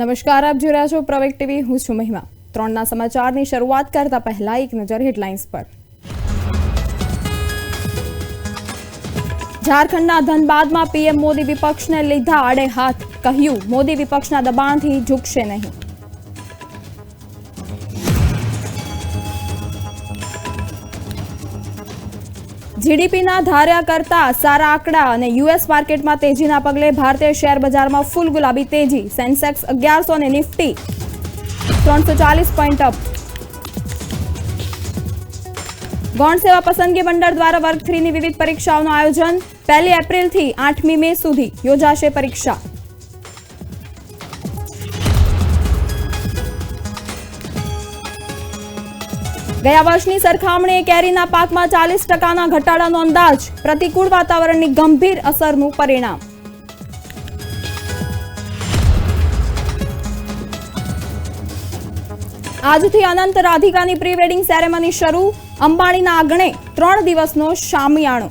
નમસ્કાર, આપ જોઈ રહ્યા છો પ્રવેક ટીવી. હું છું મહિમા. ત્રણના સમાચારની શરૂઆત કરતા પહેલા એક નજર હેડલાઇન્સ પર. ઝારખંડના ધનબાદમાં પીએમ મોદી વિપક્ષને લીધા આડે હાથ કહ્યું, મોદી વિપક્ષના દબાણથી ઝૂકશે નહીં. જીડીપીના ધાર્યા કરતા સારા આંકડા અને યુએસ માર્કેટમાં તેજીના પગલે ભારતીય શેર બજારમાં ફૂલ ગુલાબી તેજી. સેન્સેક્સ અગિયારસો અને નિફ્ટી. ત્રણસો ચાલીસ પોઈન્ટ અપ. ગૌણ સેવા પસંદગી મંડળ દ્વારા વર્ગ થ્રીની વિવિધ પરીક્ષાઓનું આયોજન પહેલી એપ્રિલથી આઠમી મે સુધી યોજાશે પરીક્ષા. ગયા વર્ષની સરખામણીએ કેરીના પાકમાં ચાલીસ ટકાના ઘટાડાનો અંદાજ. પ્રતિકૂળ વાતાવરણની ગંભીર અસરનું પરિણામ. આજથી અનંત રાધિકાની પ્રી વેડિંગ સેરેમની શરૂ. અંબાણીના આંગણે ત્રણ દિવસનો શામિયાણો.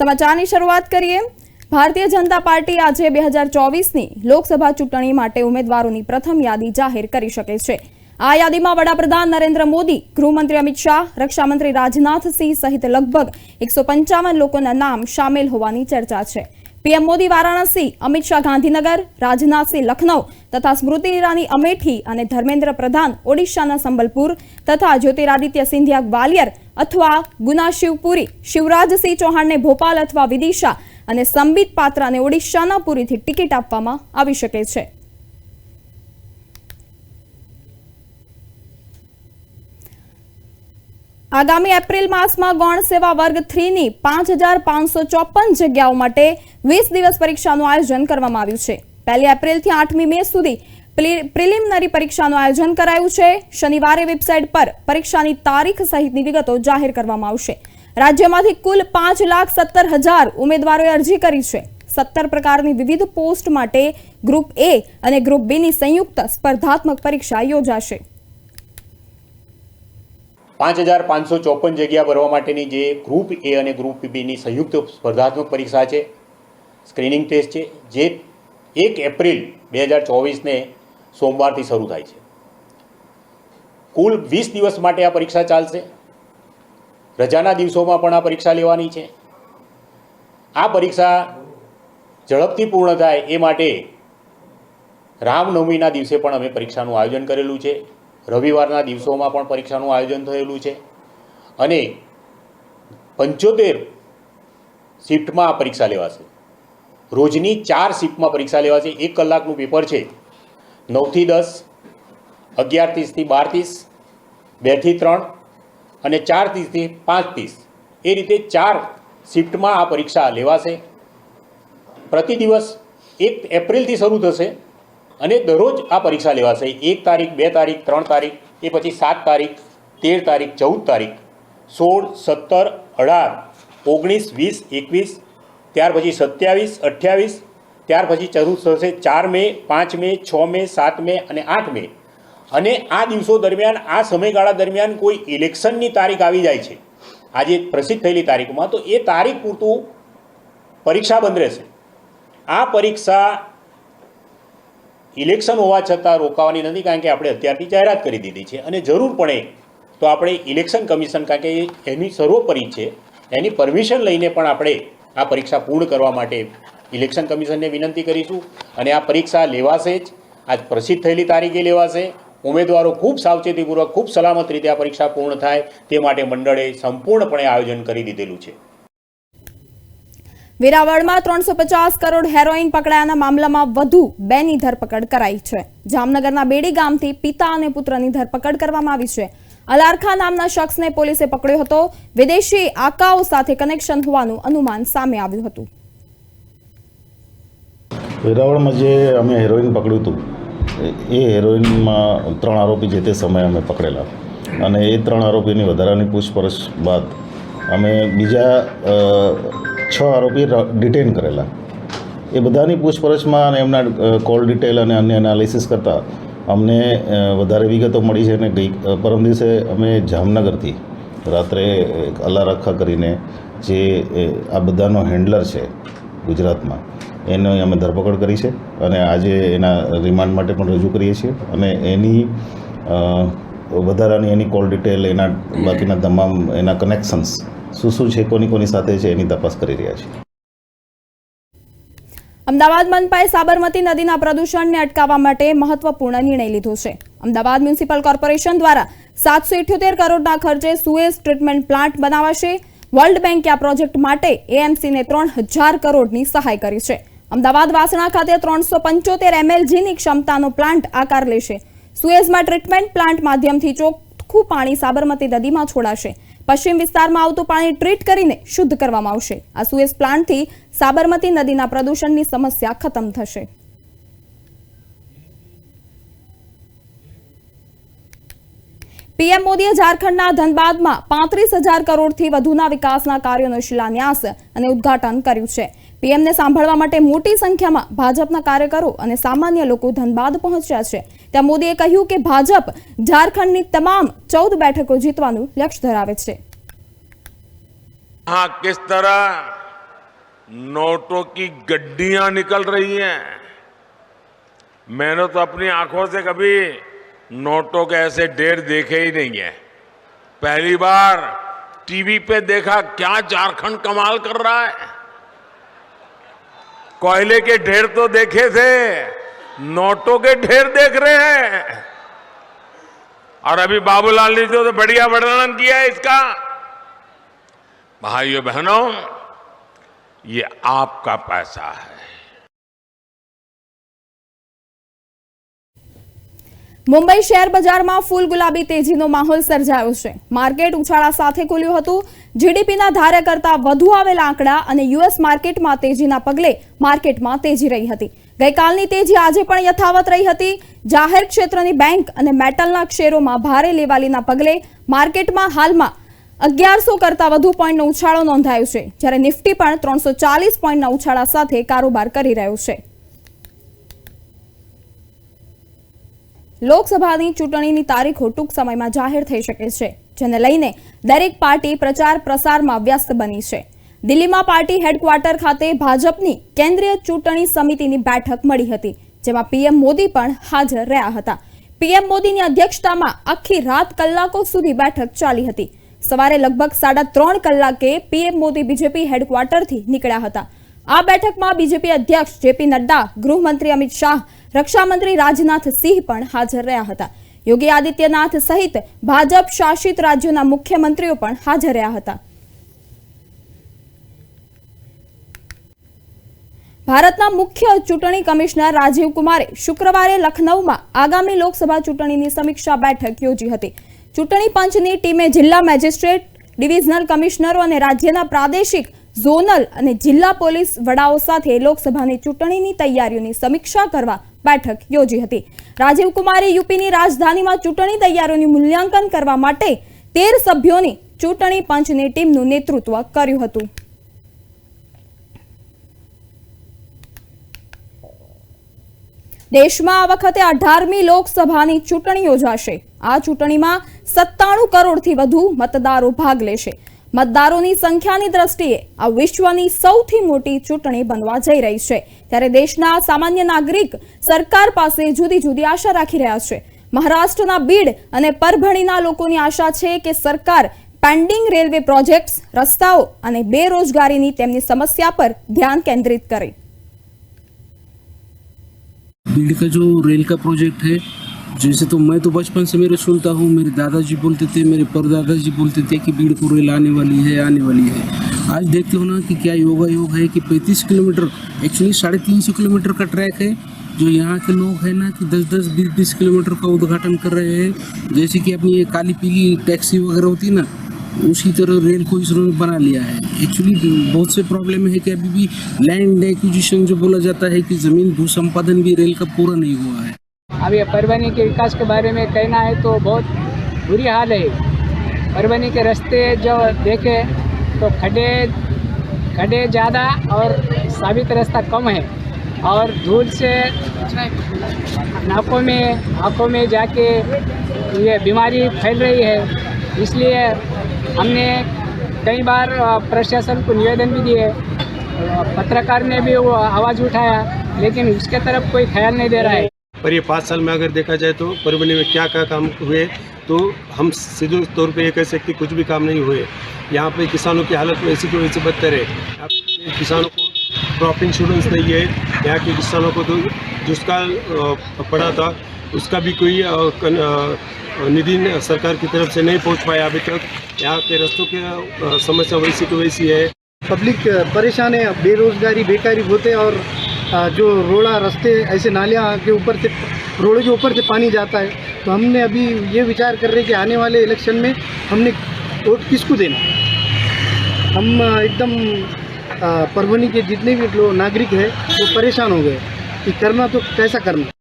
સમાચારની શરૂઆત કરીએ. ભારતીય જનતા પાર્ટી આજે બે હજાર ચોવીસની લોકસભા ચૂંટણી માટે ઉમેદવારોની પ્રથમ યાદી જાહેર કરી શકે છે. આ યાદીમાં વડાપ્રધાન નરેન્દ્ર મોદી, ગૃહમંત્રી અમિત શાહ, રક્ષામંત્રી રાજનાથસિંહ સહિત લગભગ એકસો પંચાવન લોકોના નામ સામેલ હોવાની ચર્ચા છે. પીએમ મોદી વારાણસી, અમિત શાહ ગાંધીનગર રાજનાથસિંહ લખનૌ તથા સ્મૃતિ ઈરાની અમેઠી અને ધર્મેન્દ્ર પ્રધાન ઓડિશાના સંબલપુર તથા જ્યોતિરાદિત્ય સિંધિયા ગ્વાલિયર અથવા ગુના શિવપુરી શિવરાજસિંહ ચૌહાણને ભોપાલ અથવા વિદિશા અને સંબિત પાત્રાને ઓડિશાના પુરીથી ટિકિટ આપવામાં આવી શકે છે. આગામી એપ્રિલ માસમાં ગૌણ સેવા વર્ગ થ્રીની પાંચ હજાર પાંચસો ચોપન જગ્યાઓ માટે વીસ દિવસ પરીક્ષાનું આયોજન કરવામાં આવ્યું છે. પહેલી એપ્રિલથી આઠમી મે સુધી પ્રિલિમનરી પરીક્ષાનું આયોજન કરાયું છે. શનિવારે વેબસાઇટ પર પરીક્ષાની તારીખ સહિતની વિગતો જાહેર કરવામાં આવશે. રાજ્યમાંથી કુલ પાંચ લાખ સત્તર હજાર ઉમેદવારોએ અરજી કરી છે. સત્તર પ્રકારની વિવિધ પોસ્ટ માટે ગ્રુપ એ અને ગ્રુપ બીની સંયુક્ત સ્પર્ધાત્મક પરીક્ષા યોજાશે. પાંચ હજાર પાંચસો ચોપન જગ્યા ભરવા માટેની જે ગ્રુપ એ અને ગ્રુપ બીની સંયુક્ત સ્પર્ધાત્મક પરીક્ષા છે. સ્ક્રીનિંગ ટેસ્ટ છે, જે એક એપ્રિલ બે હજાર ચોવીસને સોમવારથી શરૂ થાય છે. કુલ વીસ દિવસ માટે આ પરીક્ષા ચાલશે. રજાના દિવસોમાં પણ આ પરીક્ષા લેવાની છે. આ પરીક્ષા ઝડપથી પૂર્ણ થાય એ માટે રામનવમીના દિવસે પણ અમે પરીક્ષાનું આયોજન કરેલું છે. રવિવારના દિવસોમાં પણ પરીક્ષાનું આયોજન થયેલું છે. અને પંચોતેર શિફ્ટમાં આ પરીક્ષા લેવાશે. રોજની ચાર શિફ્ટમાં પરીક્ષા લેવાશે. એક કલાકનું પેપર છે. નવથી દસ અગિયાર ત્રીસથી બાર ત્રીસ બેથી ત્રણ અને ચાર ત્રીસથી પાંચ ત્રીસ. એ રીતે ચાર શિફ્ટમાં આ પરીક્ષા લેવાશે. પ્રતિ દિવસ એક એપ્રિલથી શરૂ થશે અને દરરોજ આ પરીક્ષા લેવાશે. એક તારીખ, બે તારીખ, ત્રણ તારીખ, એ પછી સાત તારીખ, તેર તારીખ, ચૌદ તારીખ, સોળ, સત્તર, અઢાર, ઓગણીસ, વીસ, એકવીસ, ત્યાર પછી સત્યાવીસ, અઠ્યાવીસ, ત્યાર પછી શરૂ થશે ચાર મે, પાંચ મે, છ મે, સાત મે અને આઠ મે. અને આ દિવસો દરમિયાન, આ સમયગાળા દરમિયાન કોઈ ઇલેક્શનની તારીખ આવી જાય છે. આજે પ્રસિદ્ધ થયેલી તારીખમાં, તો એ તારીખ પૂરતું પરીક્ષા બંધ રહેશે. આ પરીક્ષા ઇલેક્શન હોવા છતાં રોકાવાની નથી, કારણ કે આપણે અત્યારથી જાહેરાત કરી દીધી છે. અને જરૂર પડે તો આપણે ઇલેક્શન કમિશન, કારણ કે એની સર્વોપરી છે, એની પરમિશન લઈને પણ આપણે આ પરીક્ષા પૂર્ણ કરવા માટે ઇલેક્શન કમિશનને વિનંતી કરીશું. અને આ પરીક્ષા લેવાશે જ. આજ પ્રસિદ્ધ થયેલી તારીખે લેવાશે. ઉમેદવારો ખૂબ સાવચેતીપૂર્વક ખૂબ સલામત રીતે આ પરીક્ષા પૂર્ણ થાય તે માટે મંડળે સંપૂર્ણપણે આયોજન કરી દીધેલું છે. વેરાવળમાં ત્રણસો પચાસ કરોડ હેરોઇન પકડાયાના મામલામાં વધુ બેની ધરપકડ કરાઈ છે. જામનગરના બેડી ગામથી પિતા અને પુત્રની ધરપકડ કરવામાં આવી છે. અલારખા નામના શખ્સને પોલીસે પકડ્યો હતો. વિદેશી આકાઓ સાથે કનેક્શન હોવાનું અનુમાન સામે આવ્યું હતું. વેરાવળમાં જે અમે હેરોઇન પકડ્યું હતું એ- હેરોઇનમાં ત્રણ આરોપી જે તે સમયે અમે પકડેલા. અને એ ત્રણ આરોપીની વધારાની પૂછપરછ બાદ અમે બીજા છ આરોપી ડિટેન કરેલા. એ બધાની પૂછપરછમાં અને એમના કોલ ડિટેલ અને અન્ય એનાલિસિસ કરતાં અમને વધારે વિગતો મળી છે અને ગઈ પરમ દિવસે અમે જામનગરથી રાત્રે એક અલારખા કરીને જે આ બધાનો હેન્ડલર છે ગુજરાતમાં એનો અમે ધરપકડ કરી છે અને આજે એના રિમાન્ડ માટે પણ રજૂ કરીએ છીએ. અને એની વધારાની એની કોલ ડિટેલ, એના બાકીના તમામ એના કનેક્શન્સ શું શું છે, કોની કોની સાથે છે, એની તપાસ કરી રહ્યા છીએ. અમદાવાદ મનપાએ સાબરમતી નદીના પ્રદૂષણને અટકાવવા માટે મહત્વપૂર્ણ નિર્ણય લીધો છે. અમદાવાદ મ્યુનિસિપલ કોર્પોરેશન દ્વારા સાતસો ઇઠ્યોતેર કરોડના ખર્ચે સુએઝ ટ્રીટમેન્ટ પ્લાન્ટ બનાવાશે. વર્લ્ડ બેન્કે આ પ્રોજેક્ટ માટે એએમસીને ત્રણ હજાર કરોડની સહાય કરી છે. અમદાવાદ વાસણા ખાતે ત્રણસો પંચોતેર એમએલજીની ક્ષમતાનો પ્લાન્ટ આકાર લેશે. સુએઝમાં ટ્રીટમેન્ટ પ્લાન્ટ માધ્યમથી ચોખ્ખું પાણી સાબરમતી નદીમાં છોડાશે. પશ્ચિમ વિસ્તારમાં આવતું પાણી ટ્રીટ કરીને શુદ્ધ કરવામાં આવશે. આ સુએઝ પ્લાન્ટથી સાબરમતી નદીના પ્રદૂષણની સમસ્યા ખતમ થશે. પીએમ મોદીએ ઝારખંડના ધનબાદમાં પાંત્રીસ હજાર કરોડથી વધુના વિકાસના કાર્યોનો શિલાન્યાસ અને ઉદ્ઘાટન કર્યું છે. પીએમને સાંભળવા માટે મોટી સંખ્યામાં ભાજપના કાર્યકરો અને સામાન્ય લોકો ધનબાદ પહોંચ્યા છે ત્યાં મોદીએ કહ્યું કે ભાજપ ઝારખંડની તમામ ચૌદ બેઠકો જીતવાનું લક્ષ્ય ધરાવે છે यहाँ किस तरह नोटों की गड्डियां निकल रही हैं मैंने तो अपनी आंखों से कभी नोटों के ऐसे ढेर देखे ही नहीं है पहली बार टीवी पे देखा क्या झारखंड कमाल कर रहा है कोयले के ढेर तो देखे थे नोटों के ढेर देख रहे हैं और अभी बाबूलाल ने जो तो बढ़िया वर्णन किया है इसका भाइयों बहनों ये आपका पैसा है મુંબઈ શેર બજારમાં ફૂલ ગુલાબી તેજીનો માહોલ સર્જાયો છે માર્કેટ ઉછાળા સાથે ખુલ્યું હતું જીડીપીના ધારે કરતા વધુ આવેલા આંકડા અને યુએસ માર્કેટમાં તેજીના પગલે માર્કેટમાં તેજી રહી હતી. ગઈકાલની તેજી આજે પણ યથાવત રહી હતી. જાહેર ક્ષેત્રની બેંક અને મેટલના શેરોમાં ભારે લેવાલીના પગલે માર્કેટમાં હાલમાં અગિયારસો કરતાં વધુ પોઈન્ટનો ઉછાળો નોંધાયો છે, જ્યારે નિફ્ટી પણ ત્રણસો ચાલીસ પોઈન્ટના ઉછાળા સાથે કારોબાર કરી રહ્યો છે. લોકસભાની ચૂંટણીની તારીખો ટૂંક સમયમાં જાહેર થઈ શકે છે. જેને લઈને દરેક પાર્ટી પ્રચાર પ્રસારમાં વ્યસ્ત બની છે. દિલ્હીમાં પાર્ટી હેડક્વાર્ટર ખાતે ભાજપની કેન્દ્રીય ચૂંટણી સમિતિની બેઠક મળી હતી, જેમાં પીએમ મોદી પણ હાજર રહ્યા હતા. પીએમ મોદીની અધ્યક્ષતામાં આખી રાત કલાકો સુધી બેઠક ચાલી હતી. સવારે લગભગ સાડા ત્રણ કલાકે પીએમ મોદી બીજેપી હેડક્વાર્ટરથી નીકળ્યા હતા. આ બેઠકમાં બીજેપી અધ્યક્ષ જેપી નડ્ડા, ગૃહમંત્રી અમિત શાહ, રક્ષામંત્રી રાજનાથ સિંહ પણ હાજર રહ્યા હતા. યોગી આદિત્યનાથ સહિત ભાજપ શાસિત રાજ્યોના મુખ્યમંત્રીઓ પણ હાજર રહ્યા હતા. ભારતના મુખ્ય ચૂંટણી કમિશનર રાજીવ કુમારે શુક્રવારે લખનૌમાં આગામી લોકસભા ચૂંટણીની સમીક્ષા બેઠક યોજી હતી. ચૂંટણી પંચની ટીમે જિલ્લા મેજિસ્ટ્રેટ, ડિવિઝનલ કમિશનરો અને રાજ્યના પ્રાદેશિક ઝોનલ અને જિલ્લા પોલીસ વડાઓ સાથે લોકસભાની ચૂંટણીની તૈયારીઓની સમીક્ષા કરવા બેઠક યોજી હતી. રાજીવ કુમારે યુપીની રાજધાનીમાં ચૂંટણી તૈયારીઓનું મૂલ્યાંકન કરવા માટે તેર સભ્યોની ચૂંટણી પંચની ટીમનું નેતૃત્વ કર્યું હતું. દેશમાં આ વખતે અઢારમી લોકસભાની ચૂંટણી યોજાશે. આ ચૂંટણીમાં સત્તાણું કરોડથી વધુ મતદારો ભાગ લેશે. મતદારોની સંખ્યાની દ્રષ્ટિએ આ વિશ્વની સૌથી મોટી ચૂંટણી બનવા જઈ રહી છે ત્યારે દેશના સામાન્ય નાગરિક સરકાર પાસે જુદી જુદી આશા રાખી રહ્યા છે મહારાષ્ટ્રના બીડ અને પરભણીના લોકોની આશા છે કે સરકાર પેન્ડિંગ રેલવે પ્રોજેક્ટ્સ રસ્તાઓ અને બેરોજગારીની તેમની સમસ્યા પર ધ્યાન કેન્દ્રિત કરે बीड़ का जो रेल का प्रोजेक्ट है जैसे तो मैं तो बचपन से मेरे सुनता हूँ, मेरे दादाजी बोलते थे, मेरे परदादाजी बोलते थे कि बीड़ को रेल आने वाली है, आने वाली है। आज देखते हो ना कि क्या योगा योग है कि पैंतीस किलोमीटर एक्चुअली साढ़े तीन सौ किलोमीटर का ट्रैक है। जो यहाँ के लोग हैं ना कि दस दस बीस बीस किलोमीटर का उद्घाटन कर रहे हैं। जैसे कि अपनी ये काली पीली टैक्सी वगैरह होती है ना, उसी तरह रेल को इस इसरों बना लिया है। एक्चुअली बहुत से प्रॉब्लम है कि अभी भी लैंड एक्विजिशन जो बोला जाता है कि ज़मीन भू संपादन भी रेल का पूरा नहीं हुआ है। अब ये परवनी के विकास के बारे में कहना है तो बहुत बुरी हाल है। परवनी के रास्ते जो देखे तो खड्डे खड्डे ज़्यादा और साबित रास्ता कम है। और धूल से नाकों में, आँखों में जाके ये बीमारी फैल रही है। इसलिए हमने कई बार प्रशासन को निवेदन भी दिए। पत्रकार ने भी वो आवाज़ उठाया, लेकिन उसके तरफ़ कोई ख्याल नहीं दे रहा है। पर ये पाँच साल में अगर देखा जाए तो परभणी में क्या क्या काम हुए तो हम सीधे तौर पे ये कह सकते कुछ भी काम नहीं हुए। यहाँ पे किसानों की हालत वैसी की वैसी बदतर है। किसानों को क्रॉप इंश्योरेंस नहीं है। यहाँ के किसानों को तो जिसका पड़ा था। उसका भी कोई निधि सरकार की तरफ़ से नहीं पहुँच पाया अभी तक। यहाँ के रस्तों की समस्या वैसी की वैसी है। पब्लिक परेशान है, बेरोजगारी, बेकारी होते और जो रोड़ा रास्ते ऐसे नालियाँ के ऊपर से रोडों के ऊपर से पानी जाता है तो हमने अभी ये विचार कर रहे हैं कि आने वाले इलेक्शन में हमने वोट किसको देना हम आ, एकदम आ, परभनी के जितने भी लोग नागरिक हैं वो परेशान हो गए कि करना तो कैसा करना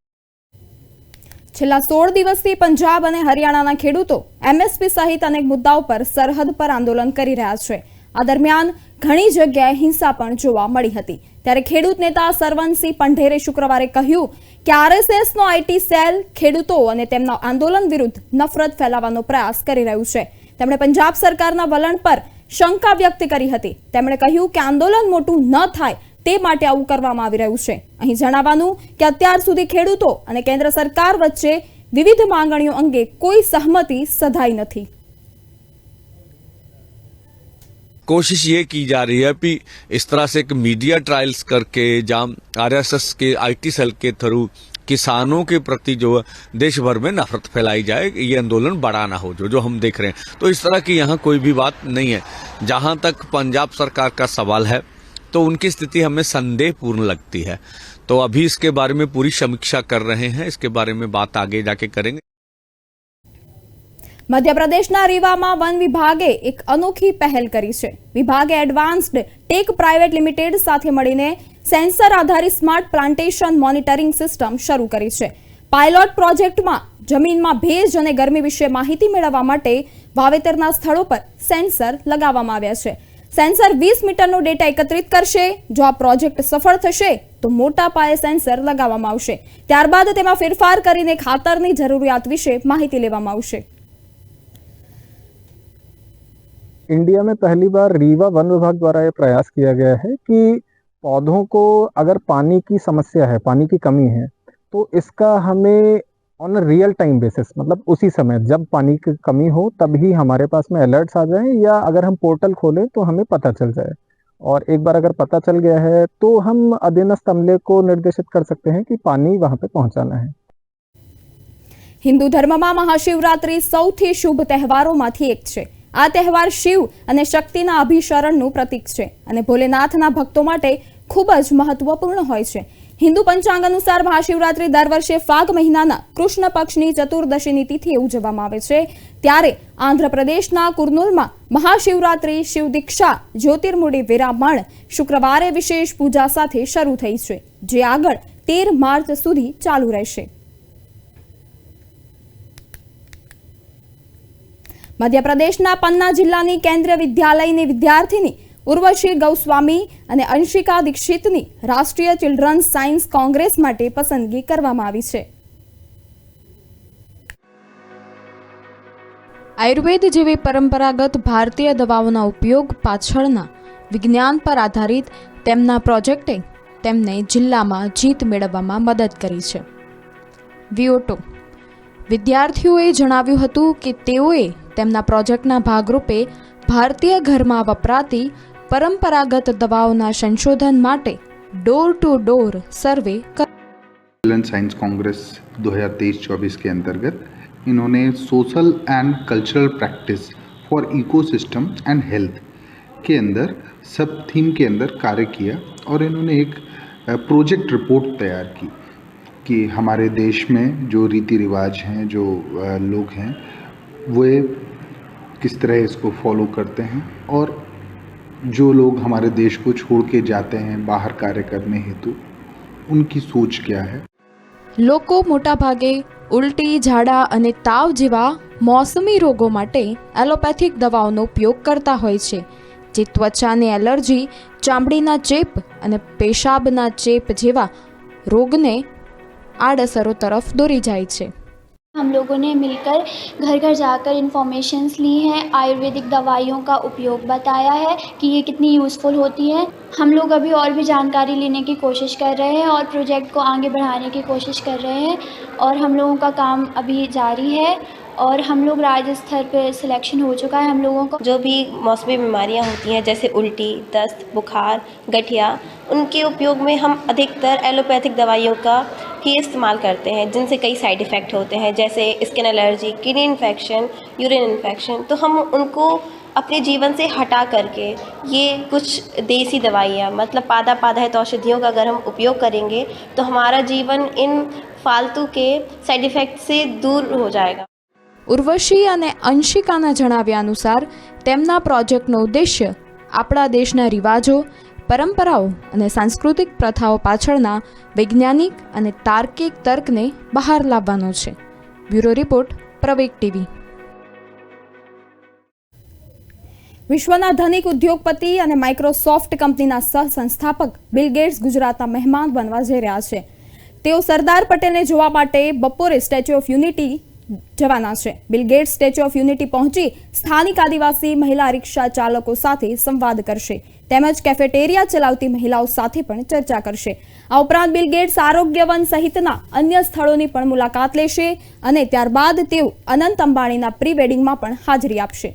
છેલ્લા સોળ દિવસથી પંજાબ અને હરિયાણાના ખેડૂતો એમએસપી સહિત અનેક મુદ્દાઓ પર સરહદ પર આંદોલન કરી રહ્યા છે આ દરમિયાન ઘણી જગ્યાએ હિંસા પણ જોવા મળી હતી ત્યારે ખેડૂત નેતા સરવનસિંહ પંઢેરે શુક્રવારે કહ્યું કે આરએસએસનો આઈટી સેલ ખેડૂતો અને તેમના આંદોલન વિરુદ્ધ નફરત ફેલાવવાનો પ્રયાસ કરી રહ્યું છે. તેમણે પંજાબ સરકારના વલણ પર શંકા વ્યક્ત કરી હતી. તેમણે કહ્યું કે આંદોલન મોટું ન થાય તે માટે આવું કરવામાં આવી રહ્યું છે. અહીં જણાવવાનું કે અત્યાર સુધી ખેડૂતો અને કેન્દ્ર સરકાર વચ્ચે વિવિધ માંગણીઓ અંગે કોઈ સહમતિ સધાઈ નથી. कोशिश ये की जा रही है कि इस तरह से एक मीडिया ट्रायल्स करके जहाँ आरएसएस के, आईटी सेल के थ्रू किसानों के प्रति जो देश भर में नफरत फैलाई जाए, ये आंदोलन बड़ा ना हो जो जो हम देख रहे हैं। तो इस तरह की यहाँ कोई भी बात नहीं है। जहाँ तक पंजाब सरकार का सवाल है तो उनकी स्थिति हमें संदेहपूर्ण लगती है। तो अभी इसके बारे में पूरी समीक्षा कर रहे हैं, इसके बारे में बात आगे जाके करेंगे। મધ્યપ્રદેશના રીવામાં વન વિભાગે એક અનોખી પહેલ કરી છે. વિભાગે એડવાન્સ્ડ ટેક પ્રાઇવેટ લિમિટેડ સાથે મળીને સેન્સર આધારિત સ્માર્ટ પ્લાન્ટેશન મોનિટરિંગ સિસ્ટમ શરૂ કરી છે. પાયલોટ પ્રોજેક્ટમાં જમીનમાં ભેજ અને ગરમી વિશે માહિતી મેળવવા માટે વાવેતરના સ્થળો પર સેન્સર લગાવવામાં આવ્યા છે. સેન્સર વીસ મીટરનો ડેટા એકત્રિત કરશે. જો આ પ્રોજેક્ટ સફળ થશે, તો મોટા પાયે સેન્સર લગાવવામાં આવશે. ત્યારબાદ તેમાં ફેરફાર કરીને ખાતરની જરૂરિયાત વિશે માહિતી લેવામાં આવશે. इंडिया में पहली बार रीवा वन विभाग द्वारा ये प्रयास किया गया है कि पौधों को अगर पानी की समस्या है पानी की कमी है तो इसका हमें ऑन रियल टाइम बेसिस मतलब उसी समय जब पानी की कमी हो तभी हमारे पास में अलर्ट्स आ जाएं या अगर हम पोर्टल खोलें तो हमें पता चल जाए और एक बार अगर पता चल गया है तो हम अधीनस्थ अमले को निर्देशित कर सकते हैं कि पानी वहाँ पे पहुँचाना है હિન્દુ ધર્મમાં મહાશિવરાત્રિ સૌથી શુભ તહેવારોમાંથી એક છે આ તહેવાર શિવ અને શક્તિના અભિશરણનું પ્રતીક છે અને ભોલેનાથના ભક્તો માટે ખૂબ જ મહત્વપૂર્ણ હોય છે. હિન્દુ પંચાંગ અનુસાર મહાશિવરાત્રિ દર વર્ષે ફાગ મહિનાના કૃષ્ણ પક્ષની ચતુર્દશીની તિથિએ ઉજવવામાં આવે છે. ત્યારે આંધ્રપ્રદેશના કુર્નુલમાં મહાશિવરાત્રિ, શિવ દીક્ષા, જ્યોતિર્મુડી વિરામણ શુક્રવારે વિશેષ પૂજા સાથે શરૂ થઈ છે, જે આગળ તેર માર્ચ સુધી ચાલુ રહેશે. મધ્યપ્રદેશના પન્ના જિલ્લાની કેન્દ્રીય વિદ્યાલયની વિદ્યાર્થીની ઉર્વશી ગૌસ્વામી અને અંશિકા દીક્ષિતની રાષ્ટ્રીય ચિલ્ડ્રન્સ સાયન્સ કોંગ્રેસ માટે પસંદગી કરવામાં આવી છે. આયુર્વેદ જેવી પરંપરાગત ભારતીય દવાઓના ઉપયોગ પાછળના વિજ્ઞાન પર આધારિત તેમના પ્રોજેક્ટે તેમને જિલ્લામાં જીત મેળવવામાં મદદ કરી છે. વિઓટો વિદ્યાર્થીઓએ જણાવ્યું હતું કે તેઓએ તેમના પ્રોજેક્ટના ભાગરૂપે ભારતીય ઘરમાં વપરાતી પરંપરાગત દવાઓના સંશોધન માટે door to door survey children science congress 2023-24 के अंतर्गत इन्होंने social and cultural practice for ecosystem and health के अंदर सब थीम के अंदर कार्य किया और इन्होंने एक अ, प्रोजेक्ट रिपोर्ट तैयार की कि हमारे देश में जो रीति रिवाज हैं जो अ, लोग हैं वे किस तरह इसको फॉलो करते हैं और जो लोग हमारे देश को छोड़ के जाते हैं बाहर कार्य करने हेतु उनकी सोच क्या है લોકો મોટાભાગે ઉલટી ઝાડા અને તાવ જેવા મોસમી રોગો માટે એલોપેથિક દવાઓનો ઉપયોગ કરતા હોય છે જે ત્વચાની એલર્જી ચામડીના ચેપ અને પેશાબના ચેપ જેવા રોગને આડઅસરો તરફ દોરી જાય છે हम लोगों ने मिलकर घर घर जाकर इन्फॉर्मेशंस ली हैं, आयुर्वेदिक दवाइयों का उपयोग बताया है कि ये कितनी यूज़फुल होती है। हम लोग अभी और भी जानकारी लेने की कोशिश कर रहे हैं और प्रोजेक्ट को आगे बढ़ाने की कोशिश कर रहे हैं और हम लोगों का काम अभी जारी है और हम लोग राज्य स्तर पर सिलेक्शन हो चुका है हम लोगों को। जो भी मौसमी बीमारियाँ होती हैं, जैसे उल्टी, दस्त, बुखार, गठिया, उनके उपयोग में हम अधिकतर एलोपैथिक दवाइयों का ही इस्तेमाल करते हैं जिनसे कई साइड इफ़ेक्ट होते हैं जैसे skin allergy kidney infection urine infection तो हम उनको अपने जीवन से हटा करके ये कुछ देसी दवाइयाँ मतलब पादा पादाहित औषधियों का अगर हम उपयोग करेंगे तो हमारा जीवन इन फालतू के साइड इफ़ेक्ट से दूर हो जाएगा ઉર્વશી અને અંશિકાના જણાવ્યા અનુસાર તેમના પ્રોજેક્ટનો ઉદ્દેશ્ય આપણા દેશના રિવાજો પરંપરાઓ અને સાંસ્કૃતિક પ્રથાઓ પાછળના વૈજ્ઞાનિક અને તાર્કિક તર્કને બહાર લાવવાનો છે. Bureau report, Praveg TV. વિશ્વના ધનિક ઉદ્યોગપતિ અને માઇક્રોસોફ્ટ કંપનીના સહ સંસ્થાપક બિલ ગેટ્સ ગુજરાતના મહેમાન બનવા જઈ રહ્યા છે. તેઓ સરદાર પટેલને જોવા માટે બપોરે સ્ટેચ્યુ ઓફ યુનિટી જવાના છે બિલગેટ સ્ટેચ્યુ ઓફ યુનિટી પહોંચી સ્થાનિક આદિવાસી મહિલા રિક્ષા ચાલકો સાથે સંવાદ કરશે. તેમજ કેફેટેરિયા ચલાવતી મહિલાઓ સાથે પણ ચર્ચા કરશે. આ ઉપરાંત બિલ ગેટ્સ આરોગ્ય સહિતના અન્ય સ્થળોની પણ મુલાકાત લેશે અને ત્યારબાદ તેઓ અનંત અંબાણીના પ્રી વેડિંગમાં પણ હાજરી આપશે.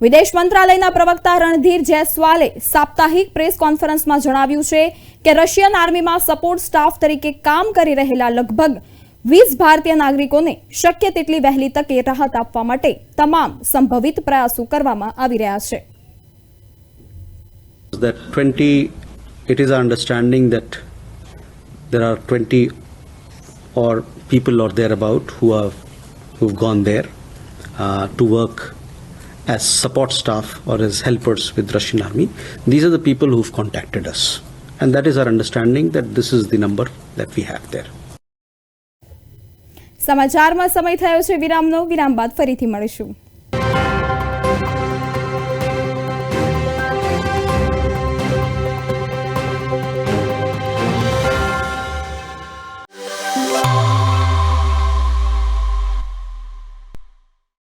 વિદેશ મંત્રાલયના પ્રવક્તા રણધીર જયસ્વાલે સાપ્તાહિક પ્રેસ કોન્ફરન્સમાં જણાવ્યું છે કે રશિયન આર્મીમાં સપોર્ટ સ્ટાફ તરીકે કામ કરી રહેલા લગભગ વીસ ભારતીય નાગરિકોને શક્ય તેટલી વહેલી તકે રાહત આપવા માટે તમામ સંભવિત પ્રયાસો કરવામાં આવી રહ્યા છે. That 20 it is our understanding that there are 20 or people or thereabout who uh, to work as support staff or as helpers with Russian army. These are the people who've contacted us, and that is our understanding that this is the number that we have there. સમાચારમાં સમય થયો છે વિરામનો વિરામ બાદ ફરીથી મળીશું